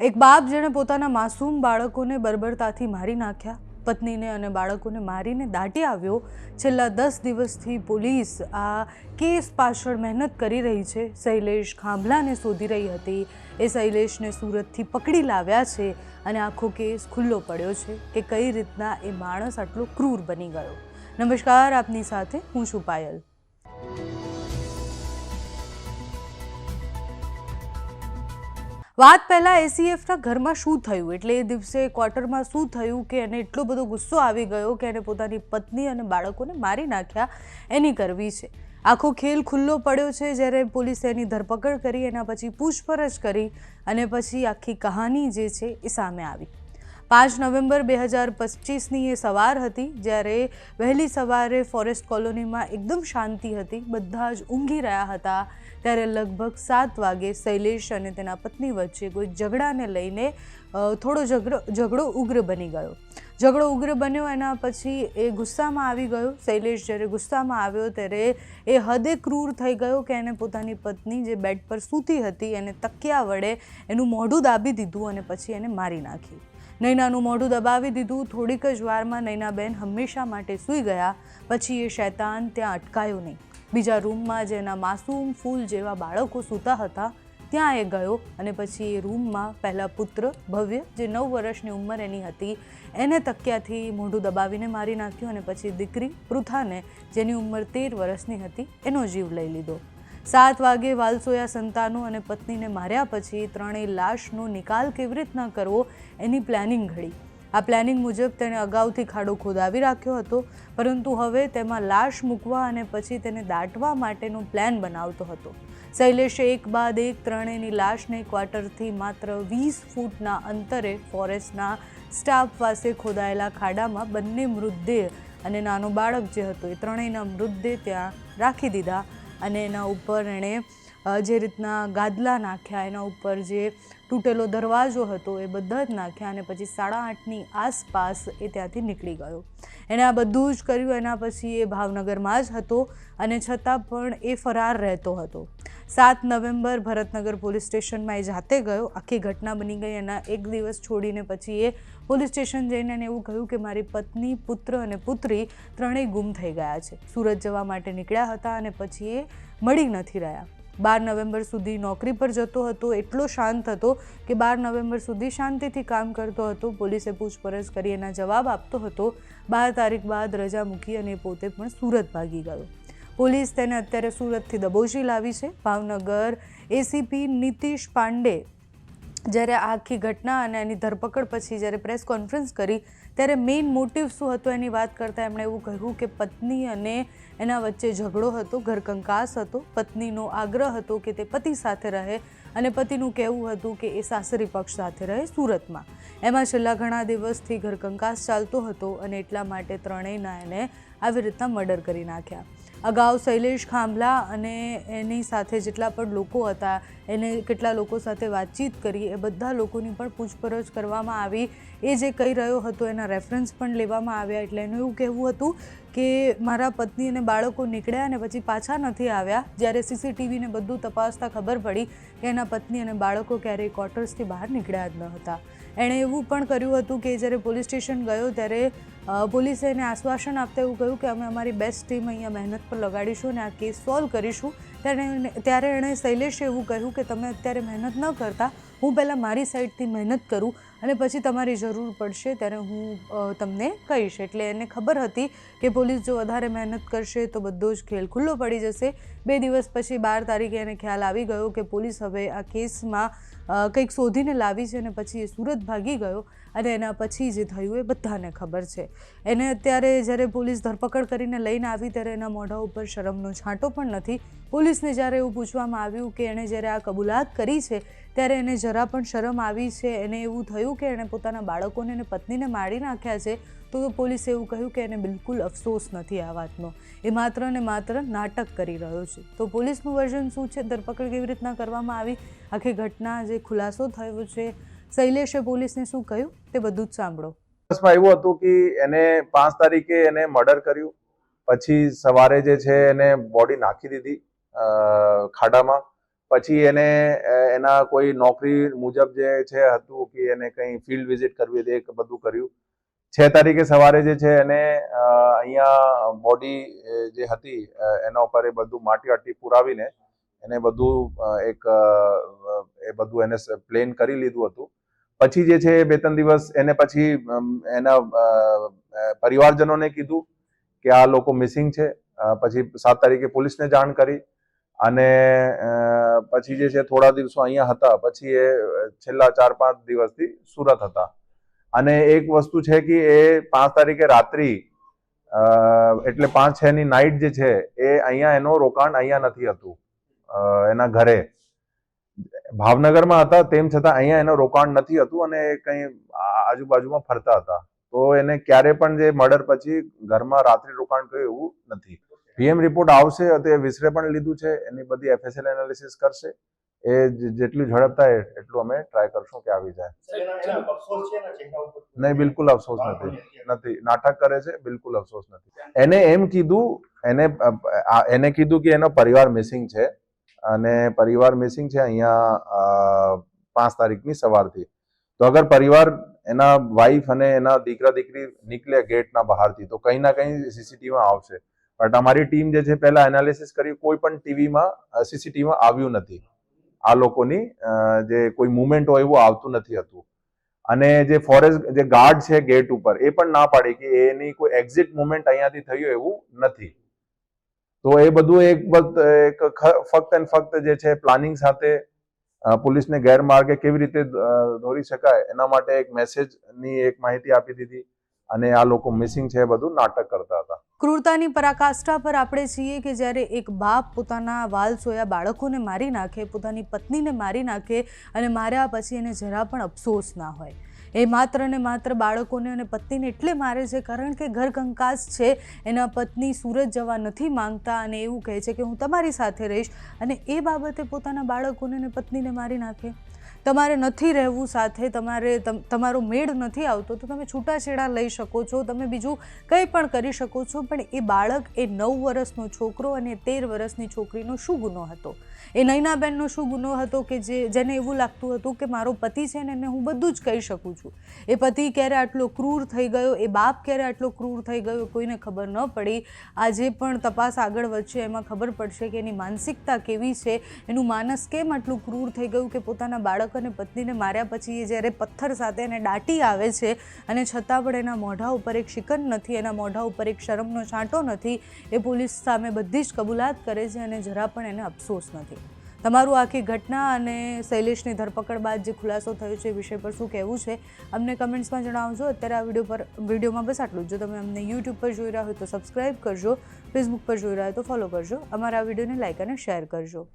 એક બાપ જેણે પોતાના માસૂમ બાળકોને બર્બરતાથી મારી નાખ્યા. પત્નીને અને બાળકોને મારીને દાટી આવ્યો. છેલ્લા દસ દિવસથી પોલીસ આ કેસ પાછળ મહેનત કરી રહી છે. શૈલેષ ખાંભલાને શોધી રહી હતી. એ શૈલેષને સુરતથી પકડી લાવ્યા છે અને આખો કેસ ખુલ્લો પડ્યો છે કે કઈ રીતના એ માણસ આટલો ક્રૂર બની ગયો. નમસ્કાર, આપની સાથે હું છું પાયલ. વાત પહેલાં એસીએફના ઘરમાં શું થયું? એટલે એ દિવસે ક્વાર્ટરમાં શું થયું કે એને એટલો બધો ગુસ્સો આવી ગયો કે એને પોતાની પત્ની અને બાળકોને મારી નાખ્યા એની કરવી છે. આખો ખેલ ખુલ્લો પડ્યો છે જ્યારે પોલીસે એની ધરપકડ કરી, એના પછી પૂછપરછ કરી અને પછી આખી કહાની જે છે એ સામે આવી. પાંચ નવેમ્બર બે હજાર પચીસની એ સવાર હતી, જ્યારે વહેલી સવારે ફોરેસ્ટ કોલોનીમાં એકદમ શાંતિ હતી, બધા જ ઊંઘી રહ્યા હતા. ત્યારે લગભગ સાત વાગે શૈલેષ અને તેના પત્ની વચ્ચે કોઈ ઝઘડાને લઈને થોડો ઝઘડો ઝઘડો ઉગ્ર બની ગયો. ઝઘડો ઉગ્ર બન્યો, એના પછી એ ગુસ્સામાં આવી ગયો. શૈલેષ જ્યારે ગુસ્સામાં આવ્યો, ત્યારે એ હદે ક્રૂર થઈ ગયો કે એને પોતાની પત્ની જે બેડ પર સૂતી હતી, એને તકિયા વડે એનું મોઢું દાબી દીધું અને પછી એને મારી નાખી. નૈનાનું મોઢું દબાવી દીધું. થોડીક જ વારમાં નૈનાબેન હંમેશા માટે સૂઈ ગયા. પછી એ શૈતાન ત્યાં અટકાયો નહીં. બીજા રૂમમાં જેના માસૂમ ફૂલ જેવા બાળકો સૂતા હતા. ત્યાં એ ગયો અને પછી એ રૂમમાં પહેલાં પુત્ર, ભવ્ય, જે નવ વર્ષની ઉંમર એની હતી, એને તકિયાથી મોઢું દબાવીને મારી નાખ્યું અને પછી દીકરી પૃથાને, જેની ઉંમર તેર વર્ષની હતી, એનો જીવ લઈ લીધો. સાત વાગે વાલસોયા સંતાનો અને પત્નીને માર્યા પછી ત્રણેય લાશનો નિકાલ કેવી રીતના કરવો એની પ્લાનિંગ ઘડી. આ પ્લાનિંગ મુજબ તેણે અગાઉથી ખાડો ખોદાવી રાખ્યો હતો, પરંતુ હવે તેમાં લાશ મૂકવા અને પછી તેને દાટવા માટેનો પ્લાન બનાવતો હતો. શૈલેષે એક બાદ એક ત્રણેયની લાશને ક્વાર્ટરથી માત્ર વીસ ફૂટના અંતરે ફોરેસ્ટના સ્ટાફ પાસે ખોદાયેલા ખાડામાં બંને મૃતદેહ અને નાનો બાળક જે હતો એ ત્રણેયના મૃતદેહ ત્યાં રાખી દીધા અને એના ઉપર એણે જે રીતના ગાદલા નાખ્યા, એના ઉપર જે તૂટેલો દરવાજો હતો, એ બધા જ નાખ્યા અને પછી સાડા આઠની આસપાસ એ ત્યાંથી નીકળી ગયો. એણે આ બધું જ કર્યું, એના પછી એ ભાવનગરમાં જ હતો અને છતાં પણ એ ફરાર રહેતો હતો. સાત નવેમ્બર ભરતનગર પોલીસ સ્ટેશનમાં એ જાતે ગયો. આખી ઘટના બની ગઈ, એના એક દિવસ છોડીને પછી એ પોલીસ સ્ટેશન જઈને એને એવું કહ્યું કે, મારી પત્ની, પુત્ર અને પુત્રી ત્રણેય ગુમ થઈ ગયા છે. સુરત જવા માટે નીકળ્યા હતા અને પછી એ મળી નથી રહ્યા. બાર નવેમ્બર સુધી નોકરી પર જતો હતો, એટલો શાંત હતો કે બાર નવેમ્બર સુધી શાંતિથી કામ કરતો હતો. પોલીસે પૂછપરછ કરી એના જવાબ આપતો હતો. બાર તારીખ બાદ રજા મૂકી અને પોતે પણ સુરત ભાગી ગયો. પોલીસ તેને અત્યારે સુરતથી દબોચી લાવી છે. ભાવનગર એસીપી નીતિશ પાંડે જ્યારે આ આખી ઘટના અને એની ધરપકડ પછી જ્યારે પ્રેસ કોન્ફરન્સ કરી, ત્યારે મેઇન મોટિવ શું હતો એની વાત કરતાં એમણે એવું કહ્યું કે પત્ની અને એના વચ્ચે ઝઘડો હતો ઘરકંકાસ હતો. પત્નીનો આગ્રહ હતો કે તે પતિ સાથે રહે અને પતિનું કહેવું હતું કે એ સાસરી પક્ષ સાથે રહે સુરતમાં. એમાં છેલ્લા ઘણા દિવસથી ઘરકંકાસ ચાલતો હતો અને એટલા માટે ત્રણેયના એને આવી રીતના મર્ડર કરી નાખ્યા. અગાઉ શૈલેષ ખાંભલા અને એની સાથે જેટલા પણ લોકો હતા, એને કેટલા લોકો સાથે વાતચીત કરી, એ બધા લોકોની પણ પૂછપરછ કરવામાં આવી. એ જે કહી રહ્યો હતો, એના રેફરન્સ પણ લેવામાં આવ્યા. એટલે એનું એવું કહેવું હતું કે મારા પત્ની અને બાળકો નીકળ્યા અને પછી પાછા નથી આવ્યા. જ્યારે સીસીટીવીને બધું તપાસતા ખબર પડી કે એના પત્ની અને બાળકો ક્યારેય ક્વાર્ટર્સથી બહાર નીકળ્યા જ ન હતા. એણે એવું પણ કર્યું હતું કે જ્યારે પોલીસ સ્ટેશન ગયો, ત્યારે પોલીસે એને આશ્વાસન આપતા એવું કહ્યું કે અમે અમારી બેસ્ટ ટીમ અહીંયા મહેનત પર લગાડીશું અને આ કેસ સોલ્વ કરીશું. ત્યારે ત્યારે એણે શૈલેષે એવું કહ્યું કે તમે અત્યારે મહેનત ન કરતા, હું પહેલાં મારી સાઈડથી મહેનત કરું અને પછી તમારી જરૂર પડશે ત્યારે હું તમને કહીશ. એટલે એને ખબર હતી કે પોલીસ જો વધારે મહેનત કરશે તો બધો જ ખેલ ખુલ્લો પડી જશે. બે દિવસ પછી બાર તારીખે એને ખ્યાલ આવી ગયો કે પોલીસ હવે આ કેસમાં કંઈક શોધીને લાવી છે અને પછી એ સુરત ભાગી ગયો અને એના પછી જે થયું એ બધાને ખબર છે. એને અત્યારે જ્યારે પોલીસ ધરપકડ કરીને લઈને આવી ત્યારે એના મોઢા ઉપર શરમનો છાંટો પણ નથી. પોલીસને જ્યારે એવું પૂછવામાં આવ્યું કે એણે જ્યારે આ કબૂલાત કરી છે ત્યારે એને જરા પણ શરમ આવી છે. એને એવું થયું કે એણે પોતાના બાળકોને અને પત્નીને મારી નાખ્યા છે. તો પોલીસે એવું કહ્યું કે એને બિલકુલ અફસોસ નથી આ વાતનો. એ માત્ર ને માત્ર નાટક કરી રહ્યો છે. તો પોલીસનું વર્ઝન શું છે? ધરપકડ કેવી રીતના કરવામાં આવી? આખી ઘટના જે ખુલાસો થયો છે, શૈલેષે પોલીસને શું કહ્યું? તે બધું જ સાંભળો. બસમાં એવું હતું કે એને પાંચ તારીખે એને મર્ડર કર્યું. પછી સવારે જે છે એને બોડી નાખી દીધી ખાડામાં. પછી એને એના કોઈ નોકરી મુજબ જે છે હતું કે એને કંઈ ફિલ્ડ વિઝિટ કરવી હતી બધું કર્યું. છ તારીખે સવારે જે છે એને અહીંયા બોડી જે હતી એના ઉપર એ બધું માટી આટી પુરાવીને એને બધું એક એ બધું એને પ્લેન કરી લીધું હતું. પછી જે છે બે ત્રણ દિવસ એને પછી એના પરિવારજનોને કીધું કે આ લોકો મિસિંગ છે. પછી સાત તારીખે પોલીસને જાણ કરી અને પછી જે છે થોડા દિવસો અહીંયા હતા. પછી એ છેલ્લા ચાર પાંચ દિવસથી સુરત હતા. અને એક વસ્તુ છે કે એ પાંચ તારીખે રાત્રિ એટલે પાંચ, છ ની નાઇટ જે છે, એ અહીંયા એનો રોકાણ અહીંયા નથી હતું એના ઘરે. ભાવનગરમાં હતા તેમ છતાં અહીંયા એનો રોકાણ નથી હતું અને કંઈ આજુબાજુમાં ફરતા હતા. તો એને ક્યારે પણ જે મર્ડર પછી ઘરમાં રાત્રિ રોકાણ કર્યું એવું નથી. પીએમ રિપોર્ટ આવશે, તે વિસરે પણ લીધું છે, એની બધી એફએસએલ એનાલિસિસ કરશે. એ જેટલું ઝડપ થાય એટલું અમે ટ્રાય કરશું કે આવી જાય? નહીં બિલકુલ અફસોસ નથી. નથી. નાટક કરે છે બિલકુલ અફસોસ નથી. એને એમ કીધું એને એને કીધું કે એનો પરિવાર મિસિંગ છે અને પરિવાર મિસિંગ છે અહીંયા પાંચ તારીખની સવારથી. તો અગર પરિવાર એના વાઈફ અને એના દીકરા દીકરી નીકળે ગેટના બહારથી તો કંઈ ના કંઈ સીસીટીવીમાં આવશે. બટ અમારી ટીમ જે છે પહેલા એનાલિસિસ કરી કોઈ પણ ટીવીમાં સીસીટીવીમાં આવ્યું નથી. આ લોકોની જે કોઈ મુવમેન્ટ હોય એવું આવતું નથી હતું. અને જે ફોરેસ્ટ જે ગાર્ડ છે ગેટ ઉપર, એ પણ ના પાડી કે એની કોઈ એક્ઝિટ મુવમેન્ટ અહીંયાથી થયું એવું નથી. તો એ બધું એક એક ફક્ત એન્ડ ફક્ત જે છે પ્લાનિંગ સાથે પોલીસને ગેરમાર્ગે કેવી રીતે દોરી શકાય એના માટે એક મેસેજની એક માહિતી આપી દીધી. અને આ લોકો મિસિંગ છે બધું નાટક કરતા હતા. ક્રૂરતાની પરાકાષ્ઠા પર આપણે છીએ કે જ્યારે એક બાપ પોતાના વાલ સોયા બાળકોને મારી નાખે, પોતાની પત્નીને મારી નાખે અને માર્યા પછી એને જરા પણ અફસોસ ના હોય. એ માત્ર ને માત્ર બાળકોને અને પત્નીને એટલે મારે છે કારણ કે ઘર કંકાસ છે, એના પત્ની સુરત જવા નથી માંગતા અને એવું કહે છે કે હું તમારી સાથે રહીશ અને એ બાબતે પોતાના બાળકોને અને પત્નીને મારી નાખે. તમારે નથી રહેવું સાથે, તમારે તમ- તમારો મેળ નથી આવતો, તો તમે છૂટાછેડા લઈ શકો છો, તમે બીજું કંઈ પણ કરી શકો છો, પણ એ બાળક એ નવ વર્ષનો છોકરો અને તેર વર્ષની છોકરીનો શું ગુનો હતો? એ નૈનાબેનનો શું ગુનો હતો કે જે, જેને એવું લાગતું હતું કે મારો પતિ છે ને એને હું બધું જ કહી શકું છું? એ પતિ ક્યારે આટલો ક્રૂર થઈ ગયો? એ બાપ ક્યારે આટલો ક્રૂર થઈ ગયો? કોઈને ખબર ન પડી. આજે પણ તપાસ આગળ વધશે, એમાં ખબર પડશે કે એની માનસિકતા કેવી છે? એનું માનસ કેમ આટલું ક્રૂર થઈ ગયું કે પોતાના બાળક અને પત્નીને માર્યા પછી એ જ્યારે પથ્થર સાથે એને દાટી આવે છે અને છતાં પણ એના મોઢા ઉપર એક શિકન નથી, એના મોઢા ઉપર એક શરમનો છાંટો નથી, એ પોલીસ સામે બધી જ કબૂલાત કરે છે અને જરા પણ એને અફસોસ નથી. તમારું આખી ઘટના અને શૈલેષની ધરપકડ બાદ જે ખુલાસો થયો છે એ વિષય પર શું કહેવું છે, અમને કમેન્ટ્સમાં જણાવજો. અત્યારે આ વીડિયો પર વિડીયોમાં બસ આટલું જ. જો તમે અમને યુટ્યુબ પર જોઈ રહ્યા હોય તો સબસ્ક્રાઇબ કરજો, ફેસબુક પર જોઈ રહ્યા હોય તો ફોલો કરજો. અમારા આ વિડીયોને લાઇક અને શેર કરજો.